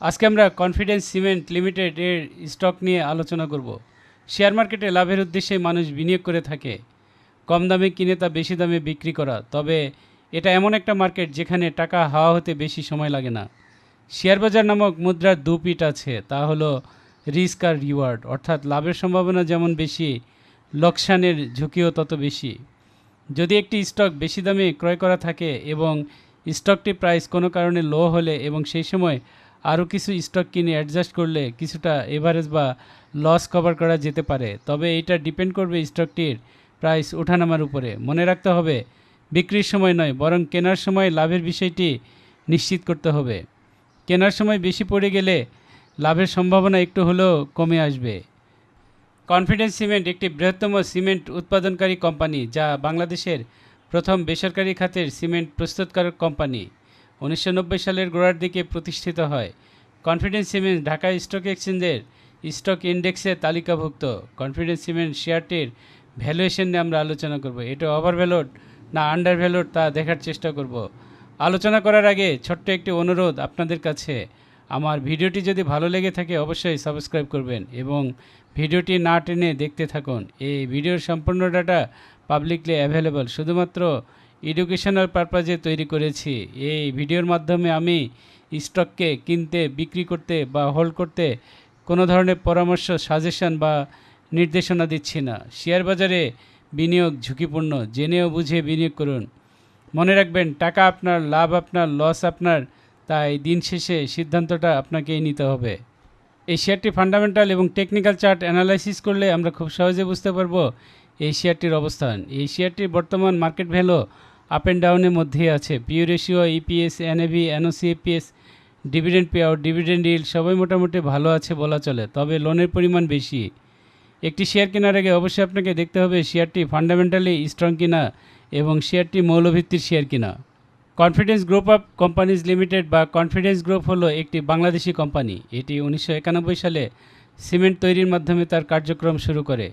আজকে আমরা confidence cement limited এর স্টক নিয়ে আলোচনা করব। শেয়ার মার্কেটে লাভের উদ্দেশ্যে মানুষ বিনিয়োগ করে থাকে। কম দামে কিনে তা বেশি দামে বিক্রি করা। তবে এটা এমন একটা মার্কেট যেখানে টাকা হাওয়া হতে বেশি সময় লাগে না। শেয়ার বাজার নামক মুদ্রার দু পিঠ আছে। তা হলো রিস্ক আর রিওয়ার্ড অর্থাৎ লাভের সম্ভাবনা যেমন বেশি, লোকসানের ঝুঁকিও তত বেশি। যদি একটি স্টক বেশি দামে ক্রয় করা থাকে এবং স্টকটি প্রাইস কোনো কারণে লো হলে এবং সেই সময় আরও কিছু স্টক কিনে অ্যাডজাস্ট করলে কিছুটা এভারেজ বা লস কভার করা যেতে পারে। তবে এটা ডিপেন্ড করবে স্টকটির প্রাইস ওঠানামার উপরে। মনে রাখতে হবে, বিক্রির সময় নয়, বরং কেনার সময় লাভের বিষয়টি নিশ্চিত করতে হবে। কেনার সময় বেশি পড়ে গেলে লাভের সম্ভাবনা একটু হলেও কমে আসবে। কনফিডেন্স সিমেন্ট একটি বৃহত্তম সিমেন্ট উৎপাদনকারী কোম্পানি যা বাংলাদেশের প্রথম বেসরকারি খাতের সিমেন্ট প্রস্তুতকারক কোম্পানি উনিশশো নব্বই সালের গোড়ার দিকে প্রতিষ্ঠিত হয়। কনফিডেন্স সিমেন্ট ঢাকা স্টক এক্সচেঞ্জের স্টক ইন্ডেক্সে তালিকাভুক্ত। কনফিডেন্স সিমেন্ট শেয়ারটির ভ্যালুয়েশন নিয়ে আমরা আলোচনা করব। এটা ওভার ভ্যালুড না আন্ডার ভ্যালুড তা দেখার চেষ্টা করব। আলোচনা করার আগে ছোট্ট একটি অনুরোধ আপনাদের কাছে। আমার ভিডিওটি যদি ভালো লেগে থাকে অবশ্যই সাবস্ক্রাইব করবেন এবং ভিডিওটি না টেনে দেখতে থাকুন। এই ভিডিওর সম্পূর্ণ ডাটা পাবলিকলি অ্যাভেলেবল শুধুমাত্র এডুকেশনাল পারপাজে তৈরি করেছি। এই ভিডিওর মাধ্যমে আমি স্টককে কিনতে, বিক্রি করতে বা হোল্ড করতে কোনো ধরনের পরামর্শ সাজেশন বা নির্দেশনা দিচ্ছি না। শেয়ার বাজারে বিনিয়োগ ঝুঁকিপূর্ণ, জেনেও বুঝে বিনিয়োগ করুন। মনে রাখবেন, টাকা আপনার, লাভ আপনার লস আপনার, তাই দিন শেষে সিদ্ধান্তটা আপনাকেই নিতে হবে। এই শেয়ারটি ফান্ডামেন্টাল এবং টেকনিক্যাল চার্ট অ্যানালাইসিস করলে আমরা খুব সহজে বুঝতে পারব এই শেয়ারটির অবস্থান। এই শেয়ারটির বর্তমান মার্কেট ভ্যালু আপ অ্যান্ড ডাউনের মধ্যেই আছে। PE ratio EPS NAV NOC APS dividend pay out dividend yield সবাই মোটামুটি ভালো আছে বলা চলে। তবে লোনের পরিমাণ বেশি। একটি শেয়ার কেনার আগে অবশ্যই আপনাকে দেখতে হবে শেয়ারটি ফান্ডামেন্টালি স্ট্রং কিনা এবং শেয়ারটি মৌলভিত্তির শেয়ার কিনা। Confidence group of companies limited বা কনফিডেন্স গ্রুপ হলো একটি বাংলাদেশি কোম্পানি এটি উনিশশো একানব্বই সালে সিমেন্ট তৈরির মাধ্যমে তার কার্যক্রম শুরু করে।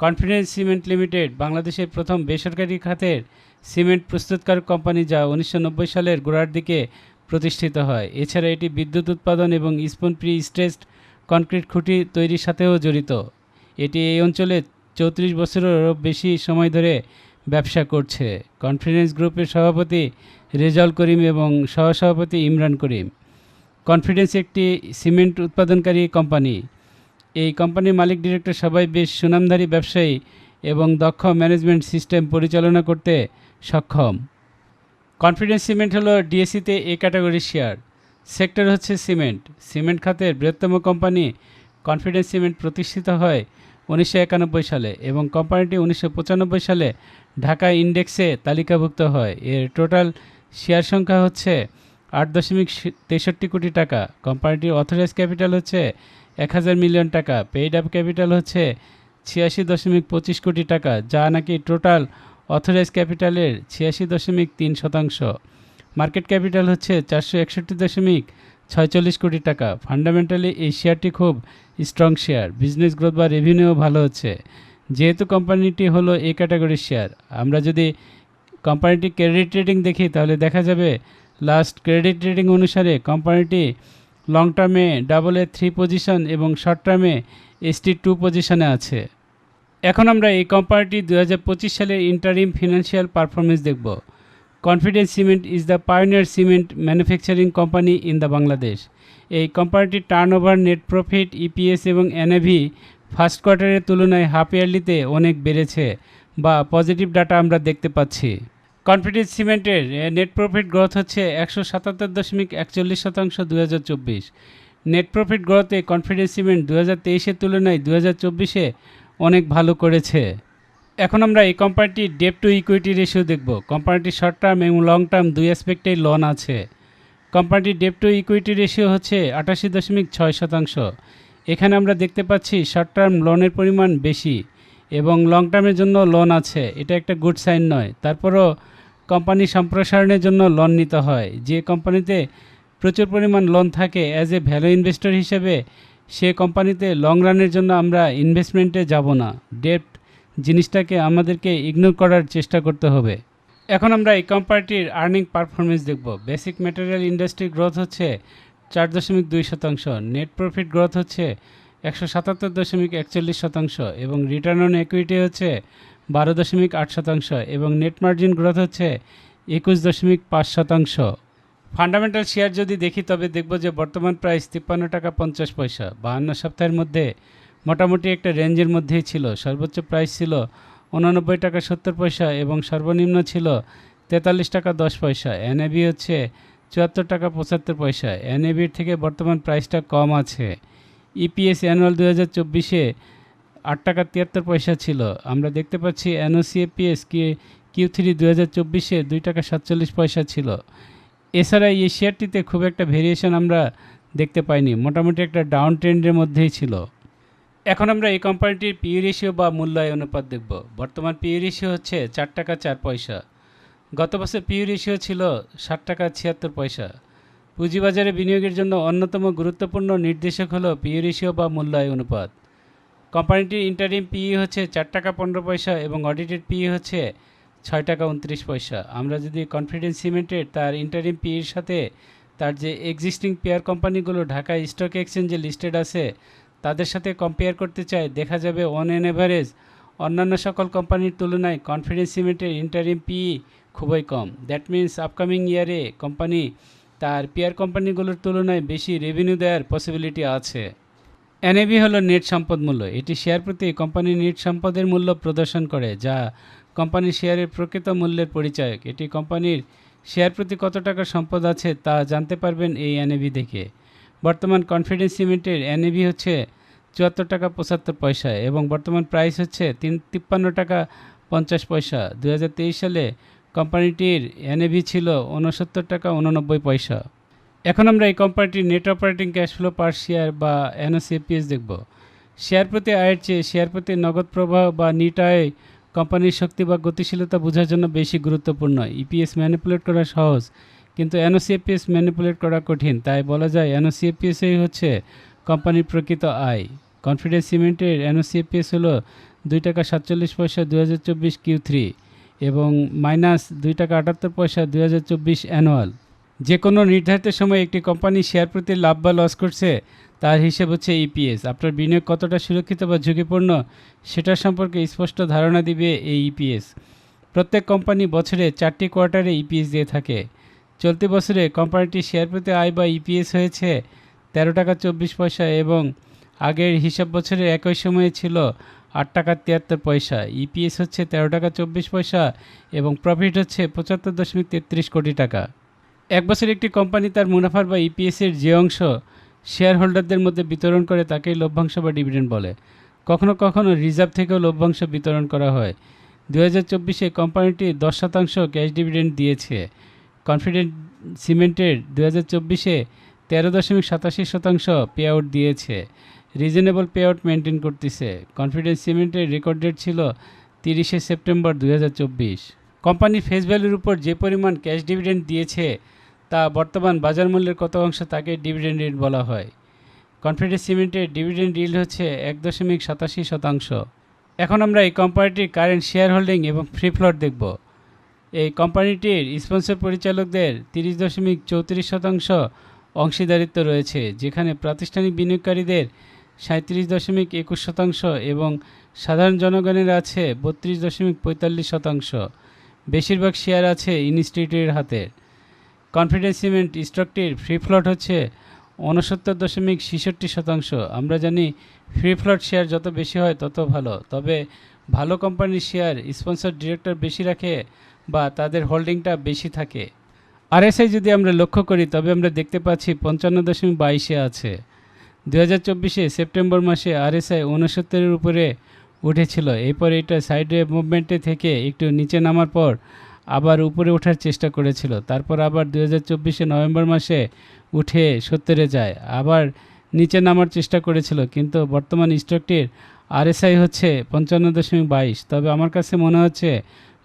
কনফিডেন্স সিমেন্ট লিমিটেড বাংলাদেশের প্রথম বেসরকারি খাতের সিমেন্ট প্রস্তুতকারক কোম্পানি যা উনিশশো নব্বই সালের গোড়ার দিকে প্রতিষ্ঠিত হয়। এছাড়া এটি বিদ্যুৎ উৎপাদন এবং স্পন প্রি স্ট্রেসড কনক্রিট খুঁটি তৈরির সাথেও জড়িত। এটি এই অঞ্চলে চৌত্রিশ বছরেরও বেশি সময় ধরে ব্যবসা করছে। কনফিডেন্স গ্রুপের সভাপতি রেজাউল করিম এবং সহসভাপতি ইমরান করিম। কনফিডেন্স একটি সিমেন্ট উৎপাদনকারী কোম্পানি। এই কোম্পানির মালিক ডিরেক্টর সবাই বেশ সুনামধারী ব্যবসায়ী এবং দক্ষ ম্যানেজমেন্ট সিস্টেম পরিচালনা করতে সক্ষম। কনফিডেন্স সিমেন্ট হলো ডিএসসিতে এ ক্যাটাগরির শেয়ার সেক্টর হচ্ছে সিমেন্ট সিমেন্ট খাতের বৃহত্তম কোম্পানি কনফিডেন্স সিমেন্ট প্রতিষ্ঠিত হয় উনিশশো একানব্বই সালে এবং কোম্পানিটি উনিশশো পঁচানব্বই সালে ঢাকা ইন্ডেক্সে তালিকাভুক্ত হয়। এর টোটাল শেয়ার সংখ্যা হচ্ছে আট দশমিক তেষট্টি কোটি টাকা। কোম্পানিটির অথরাইজ ক্যাপিটাল হচ্ছে এক হাজার মিলিয়ন টাকা। পেইড আপ ক্যাপিটাল হচ্ছে ছিয়াশি দশমিক পঁচিশ কোটি টাকা, যা নাকি টোটাল অথরাইজ ক্যাপিটালের ছিয়াশি দশমিক তিন শতাংশ। মার্কেট ক্যাপিটাল হচ্ছে চারশো একষট্টি দশমিক ছয়চল্লিশ কোটি টাকা। ফান্ডামেন্টালি এই শেয়ারটি খুব স্ট্রং শেয়ার। বিজনেস গ্রোথ বা রেভিনিউ ভালো হচ্ছে। যেহেতু কোম্পানিটি হলো এই ক্যাটাগরির শেয়ার, আমরা যদি কোম্পানিটি ক্রেডিট রেটিং দেখি, তাহলে দেখা যাবে লাস্ট ক্রেডিট রেটিং অনুসারে কোম্পানিটি লং টার্মে ডাবল এ থ্রি পজিশন এবং শর্ট টার্মে এসটি টু পজিশনে আছে। এখন আমরা এই কোম্পানিটি দু হাজার পঁচিশ সালের ইন্টারিম ফিনান্সিয়াল পারফরমেন্স দেখব। Confidence Cement is the pioneer cement manufacturing company in the Bangladesh এই কোম্পানিটির turn over net profit EPS এবং এনএভি ফার্স্ট কোয়ার্টারের তুলনায় হাফ ইয়ারলিতে অনেক বেড়েছে বা পজিটিভ ডাটা আমরা দেখতে পাচ্ছি। কনফিডেন্স সিমেন্টের নেট প্রফিট গ্রোথ হচ্ছে একশো সাতাত্তর দশমিক একচল্লিশ শতাংশ দু নেট প্রফিট গ্রোথে কনফিডেন্স সিমেন্ট দু হাজার তেইশের তুলনায় দু হাজার চব্বিশে অনেক ভালো করেছে। এখন আমরা এই কোম্পানিটির ডেপ টু ইকুইটি রেশিও দেখব। কোম্পানিটির শর্ট টার্ম এবং লং টার্ম দুই অ্যাসপেক্টেই লোন আছে। কোম্পানিটির ডেপ টু ইকুইটি রেশিও হচ্ছে আটাশি দশমিক ছয় শতাংশ। এখানে আমরা দেখতে পাচ্ছি শর্ট টার্ম লোনের পরিমাণ বেশি এবং লং টার্মের জন্য লোন আছে। এটা একটা গুড সাইন নয়। তারপরও কোম্পানি সম্প্রসারণের জন্য লোন নিতে হয়। যে কোম্পানিতে প্রচুর পরিমাণ লোন থাকে অ্যাজ এ ভ্যালু ইনভেস্টর হিসেবে সে কোম্পানিতে লং রানের জন্য আমরা ইনভেস্টমেন্টে যাব না। ডেট জিনিসটাকে আমাদেরকে ইগনোর করার চেষ্টা করতে হবে। এখন আমরা এই কোম্পানিটির আর্নিং পারফরমেন্স দেখব। বেসিক ম্যাটেরিয়াল ইন্ডাস্ট্রি গ্রোথ হচ্ছে চার দশমিক দুই শতাংশ নেট প্রফিট গ্রোথ হচ্ছে একশো সাতাত্তর দশমিক একচল্লিশ শতাংশ এবং রিটার্ন অন ইকুইটি হচ্ছে বারো দশমিক আট শতাংশ এবং নেট মার্জিন গ্রোথ হচ্ছে একুশ দশমিক পাঁচ শতাংশ। ফান্ডামেন্টাল শেয়ার যদি দেখি, তবে দেখব যে বর্তমান প্রাইস তিপ্পান্ন টাকা পঞ্চাশ পয়সা। বাহান্ন সপ্তাহের মধ্যে মোটামুটি একটা রেঞ্জের মধ্যেই ছিল। সর্বোচ্চ প্রাইস ছিল উনানব্বই টাকা সত্তর পয়সা এবং সর্বনিম্ন ছিল তেতাল্লিশ টাকা দশ পয়সা। এনএবি হচ্ছে চুয়াত্তর টাকা পঁচাত্তর পয়সা। এনএবির থেকে বর্তমান প্রাইসটা কম আছে। ইপিএস অ্যানুয়াল দু হাজার চব্বিশে আট টাকা তিয়াত্তর পয়সা ছিল। আমরা দেখতে পাচ্ছি এনওসিএপিএস কি কিউ থ্রি দু হাজার চব্বিশে দুই টাকা সাতচল্লিশ পয়সা ছিল। এছাড়া এই শেয়ারটিতে খুব একটা ভেরিয়েশন আমরা দেখতে পাইনি। মোটামুটি একটা ডাউন ট্রেন্ডের মধ্যেই ছিল। এখন আমরা এই কোম্পানিটির পিই রেশিও বা মূল্যায় অনুপাত দেখব। বর্তমান পিই রেশিও হচ্ছে চার টাকা চার পয়সা। গত বছর পিই রেশিও ছিল ষাট টাকা ছিয়াত্তর পয়সা। পুঁজিবাজারে বিনিয়োগের জন্য অন্যতম গুরুত্বপূর্ণ নির্দেশক হলো পিই রেশিও বা মূল্যায় অনুপাত। কোম্পানিটির ইন্টারিম পিই হচ্ছে চার টাকা পনেরো পয়সা এবং অডিটেড পিই হচ্ছে ছয় টাকা উনত্রিশ পয়সা। আমরা যদি কনফিডেন্স সিমেন্টের তার ইন্টারিম পিইর সাথে তার যে এক্সিস্টিং পেয়ার কোম্পানিগুলো ঢাকা স্টক এক্সচেঞ্জে লিস্টেড আছে, তাদের সাথে কম্পেয়ার করতে চাই, দেখা যাবে অন এন এভারেজ অন্যান্য সকল কোম্পানির তুলনায় কনফিডেন্স সিমেন্টের ইন্টারিম পি খুবই কম। দ্যাট মিন্স আপকামিং ইয়ারে কোম্পানি তার পেয়ার কোম্পানিগুলোর তুলনায় বেশি রেভিনিউ দেওয়ার পসিবিলিটি আছে। এনএবি হলো নেট সম্পদ মূল্য। এটি শেয়ার প্রতি কোম্পানির নেট সম্পদের মূল্য প্রদর্শন করে, যা কোম্পানির শেয়ারের প্রকৃত মূল্যের পরিচায়ক। এটি কোম্পানির শেয়ার প্রতি কত টাকা সম্পদ আছে তা জানতে পারবেন এই এনএভি দেখে। বর্তমান কনফিডেন্স সিমেন্টের এনএভি হচ্ছে চুয়াত্তর টাকা পঁচাত্তর পয়সা এবং বর্তমান প্রাইস হচ্ছে তিন তিপ্পান্ন টাকা পঞ্চাশ পয়সা। দু হাজার তেইশ সালে কোম্পানিটির এনএভি ছিল উনসত্তর টাকা উননব্বই পয়সা। এখন আমরা এই কোম্পানিটির net operating cash flow per share বা এনওসিপিএস দেখব। শেয়ার প্রতি আয়ের চেয়ে শেয়ার প্রতি নগদ প্রবাহ বা নিট আয় কোম্পানির শক্তি বা গতিশীলতা বোঝার জন্য বেশি গুরুত্বপূর্ণ। ইপিএস ম্যানিপুলেট করা সহজ, কিন্তু এনওসিএপিএস ম্যানিপুলেট করা কঠিন। তাই বলা যায় এনওসিএপিএসই হচ্ছে কোম্পানির প্রকৃত আয়। কনফিডেন্স সিমেন্টের এনওসিএপিএস হলো দুই টাকা সাতচল্লিশ পয়সা দু চব্বিশ কিউ থ্রি এবং মাইনাস দুই টাকা আটাত্তর পয়সা দুই হাজার চব্বিশ অ্যানুয়াল। যে কোনো নির্ধারিত সময় একটি কোম্পানি শেয়ার প্রতি লাভ বা লস করছে তার হিসেব হচ্ছে ইপিএস আপনার বিনিয়োগ কতটা সুরক্ষিত বা ঝুঁকিপূর্ণ সেটা সম্পর্কে স্পষ্ট ধারণা দিবে এই ইপিএস প্রত্যেক কোম্পানি বছরে চারটি কোয়ার্টারে ইপিএস দিয়ে থাকে। চলতি বছরে কোম্পানিটির শেয়ার প্রতি আয় বা ইপিএস হয়েছে তেরো টাকা চব্বিশ পয়সা এবং আগের হিসাব বছরের একই সময়ে ছিল আট টাকা তিয়াত্তর পয়সা। ইপিএস হচ্ছে তেরো টাকা চব্বিশ পয়সা এবং প্রফিট হচ্ছে পঁচাত্তর দশমিক তেত্রিশ কোটি টাকা। এক বছর একটি কোম্পানি তার মুনাফার বা ইপিএসের যে অংশ শেয়ার হোল্ডারদের মধ্যে বিতরণ করে তাকেই লভ্যাংশ বা ডিভিডেন্ড বলে। কখনো কখনো রিজার্ভ থেকেও লভ্যাংশ বিতরণ করা হয়। দু হাজার চব্বিশে কোম্পানিটি দশ শতাংশ ক্যাশ ডিভিডেন্ড দিয়েছে। কনফিডেন্ট সিমেন্টের দু হাজার চব্বিশে তেরো দশমিক সাতাশি শতাংশ পে আউট দিয়েছে। রিজনেবল পে আউট মেনটেন করতেছে। কনফিডেন্স সিমেন্টের রেকর্ড ডেট ছিল তিরিশে সেপ্টেম্বর দু হাজার চব্বিশ। কোম্পানি ফেস ভ্যালুর উপর যে পরিমাণ ক্যাশ ডিভিডেন্ড দিয়েছে তা বর্তমান বাজার মূল্যের কত অংশ তাকে ডিভিডেন্ড রিল বলা হয়। কনফিডেন্স সিমেন্টের ডিভিডেন্ড রিল হচ্ছে এক দশমিক সাতাশি শতাংশ। এখন আমরা এই কোম্পানিটির কারেন্ট শেয়ার হোল্ডিং এবং ফ্রি ফ্লট দেখব। এই কোম্পানিটির স্পন্সর পরিচালকদের তিরিশ দশমিক চৌত্রিশ শতাংশ অংশীদারিত্ব রয়েছে, যেখানে প্রাতিষ্ঠানিক বিনিয়োগকারীদের সাঁত্রিশ দশমিক একুশ শতাংশ এবং সাধারণ জনগণের আছে বত্রিশ দশমিক পঁয়তাল্লিশ শতাংশ। বেশিরভাগ শেয়ার আছে ইনস্টিটিউটের হাতে। কনফিডেন্স সিমেন্ট স্টকটির ফ্রি ফ্লট হচ্ছে উনসত্তর দশমিক ছেষট্টি শতাংশ। আমরা জানি ফ্রি ফ্লট শেয়ার যত বেশি হয় তত ভালো। তবে ভালো কোম্পানির শেয়ার স্পন্সর ডিরেক্টর বেশি রাখে বা তাদের হোল্ডিংটা বেশি থাকে। আরএসআই যদি আমরা লক্ষ্য করি, তবে আমরা দেখতে পাচ্ছি পঞ্চান্ন দশমিক বাইশে আছে। দু হাজার চব্বিশে সেপ্টেম্বর মাসে আরএসআই উনসত্তরের উপরে উঠেছিল। এরপর এটা সাইডে মুভমেন্টে থেকে একটু নিচে নামার পর আবার উপরে ওঠার চেষ্টা করেছিল। তারপর আবার দু হাজার নভেম্বর মাসে উঠে সত্তরে যায়। আবার নিচে নামার চেষ্টা করেছিল, কিন্তু বর্তমান স্টকটির আরএসআই হচ্ছে পঞ্চান্ন দশমিক বাইশ। তবে আমার কাছে মনে হচ্ছে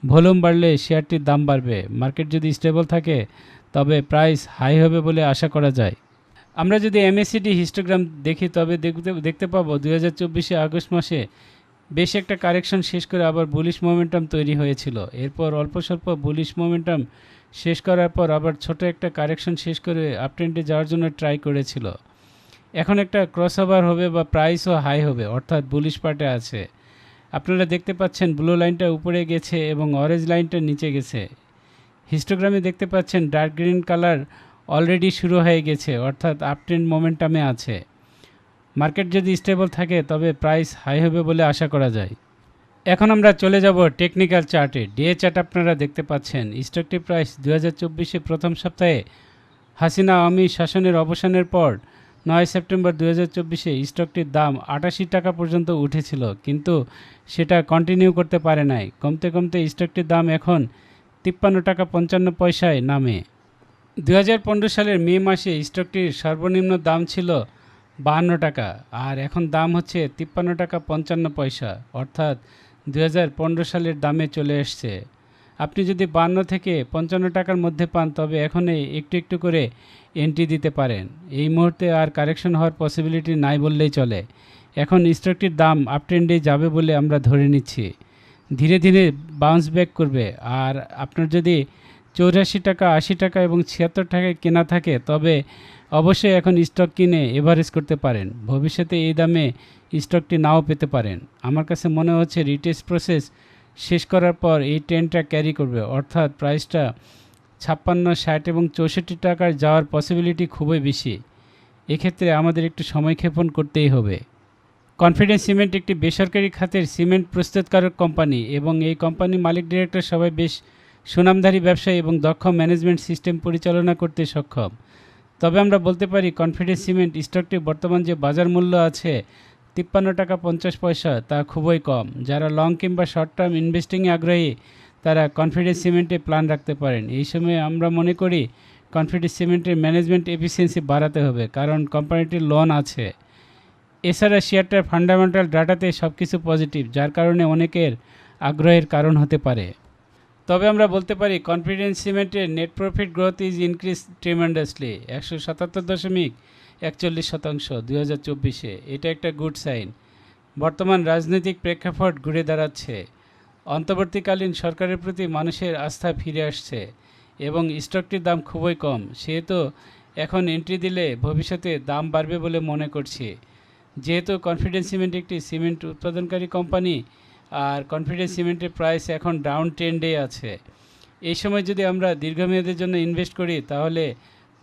ভলিউম বাড়লে শেয়ারটির দাম বাড়বে। মার্কেট যদি স্টেবল থাকে, তবে প্রাইস হাই হবে বলে আশা করা যায়। আমরা যদি এমএসিডি হিস্টোগ্রাম দেখি, তবে দেখতে দেখতে পাবো দু হাজার আগস্ট মাসে বেশ একটা কারেকশন শেষ করে আবার বুলিশ মোমেন্টাম তৈরি হয়েছিল। এরপর অল্প স্বল্প বুলিশ মোমেন্টাম শেষ করার পর আবার ছোট একটা কারেকশন শেষ করে আপট্রেন্ডে যাওয়ার জন্য ট্রাই করেছিল। এখন একটা ক্রস ওভার হবে বা প্রাইসও হাই হবে, অর্থাৎ বুলিশ পার্টে আছে। আপনারা দেখতে পাচ্ছেন ব্লু লাইনটা উপরে গেছে এবং অরেঞ্জ লাইনটা নিচে গেছে। হিস্টোগ্রামে দেখতে পাচ্ছেন ডার্ক গ্রিন কালার অলরেডি শুরু হয়ে গেছে, অর্থাৎ আপট্রেন্ড মোমেন্টামে আছে। মার্কেট যদি স্টেবল থাকে, তবে প্রাইস হাই হবে বলে আশা করা যায়। এখন আমরা চলে যাব টেকনিক্যাল চার্টে। ডিএ চার্ট আপনারা দেখতে পাচ্ছেন। স্টকটি প্রাইস দু হাজার প্রথম সপ্তাহে হাসিনা আওয়ামী শাসনের অবসানের পর নয় সেপ্টেম্বর দু হাজার চব্বিশে স্টকটির দাম আটাশি টাকা পর্যন্ত উঠেছিল, কিন্তু সেটা কন্টিনিউ করতে পারে নাই। কমতে কমতে স্টকটির দাম এখন তিপ্পান্ন টাকা পঞ্চান্ন পয়সায় নামে। দু হাজার পনেরো সালের মে মাসে স্টকটির সর্বনিম্ন দাম ছিল বাহান্ন টাকা। আর এখন দাম হচ্ছে তিপ্পান্ন টাকা পঞ্চান্ন পয়সা, অর্থাৎ দু হাজার পনেরো সালের দামে চলে এসছে। আপনি যদি বান্ন থেকে পঞ্চান্ন টাকার মধ্যে পান, তবে এখনই একটু একটু করে এন্ট্রি দিতে পারেন। এই মুহূর্তে আর কারেকশন হওয়ার পসিবিলিটি নাই বললেই চলে। এখন স্টকটির দাম আপট্রেন্ডে যাবে বলে আমরা ধরে নিচ্ছি। ধীরে ধীরে বাউন্স ব্যাক করবে। আর আপনার যদি চৌরাশি টাকা, আশি টাকা এবং ছিয়াত্তর টাকায় কেনা থাকে, তবে অবশ্যই এখন স্টক কিনে এভারেজ করতে পারেন। ভবিষ্যতে এই দামে স্টকটি নাও পেতে পারেন। আমার কাছে মনে হচ্ছে রিটেস্ট প্রসেস শেষ করার পর এই ট্রেনটা ক্যারি করবে। অর্থাৎ প্রাইসটা ছাপ্পান্ন, ষাট এবং চৌষট্টি টাকার যাওয়ার পসিবিলিটি খুবই বেশি। এক্ষেত্রে আমাদের একটু সময় ক্ষেপণ করতেই হবে। কনফিডেন্স সিমেন্ট একটি বেসরকারি খাতের সিমেন্ট প্রস্তুতকারক কোম্পানি এবং এই কোম্পানির মালিক ডিরেক্টর সবাই বেশ সুনামধারী ব্যবসায়ী এবং দক্ষ ম্যানেজমেন্ট সিস্টেম পরিচালনা করতে সক্ষম। তবে আমরা বলতে পারি, কনফিডেন্স সিমেন্ট স্টকটি বর্তমান যে বাজার মূল্য আছে, তিপ্পান্ন টাকা পঞ্চাশ পয়সা, তা খুবই কম, যারা লং কিংবা শর্ট টার্ম ইনভেস্টিংয়ে আগ্রহী, তারা কনফিডেন্স সিমেন্টে প্ল্যান রাখতে পারেন। এই সময় আমরা মনে করি, কনফিডেন্স সিমেন্টের ম্যানেজমেন্ট এফিসিয়েন্সি বাড়াতে হবে, কারণ কোম্পানিটির লোন আছে। এছাড়া শেয়ারটার ফান্ডামেন্টাল ডাটাতে সব কিছু পজিটিভ, যার কারণে অনেকের আগ্রহের কারণ হতে পারে। তবে আমরা বলতে পারি কনফিডেন্স সিমেন্টের net profit growth is increase tremendously একশো সাতাত্তর দশমিক একচল্লিশ শতাংশ দুই হাজার চব্বিশে। এটা একটা গুড সাইন বর্তমান রাজনৈতিক প্রেক্ষাপট ঘুরে দাঁড়াচ্ছে। অন্তর্বর্তীকালীন সরকারের প্রতি মানুষের আস্থা ফিরে আসছে এবং স্টকটির দাম খুবই কম। সেহেতু এখন এন্ট্রি দিলে ভবিষ্যতে দাম বাড়বে বলে মনে করছি। যেহেতু কনফিডেন্স সিমেন্ট একটি সিমেন্ট উৎপাদনকারী কোম্পানি আর কনফিডেন্স সিমেন্টের প্রাইস এখন ডাউন ট্রেন্ডে আছে। এই সময় যদি আমরা দীর্ঘমেয়াদের জন্য ইনভেস্ট করি, তাহলে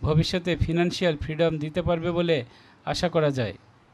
ভবিষ্যতে ফিনান্সিয়াল ফ্রিডম দিতে পারবে বলে আশা করা যায়।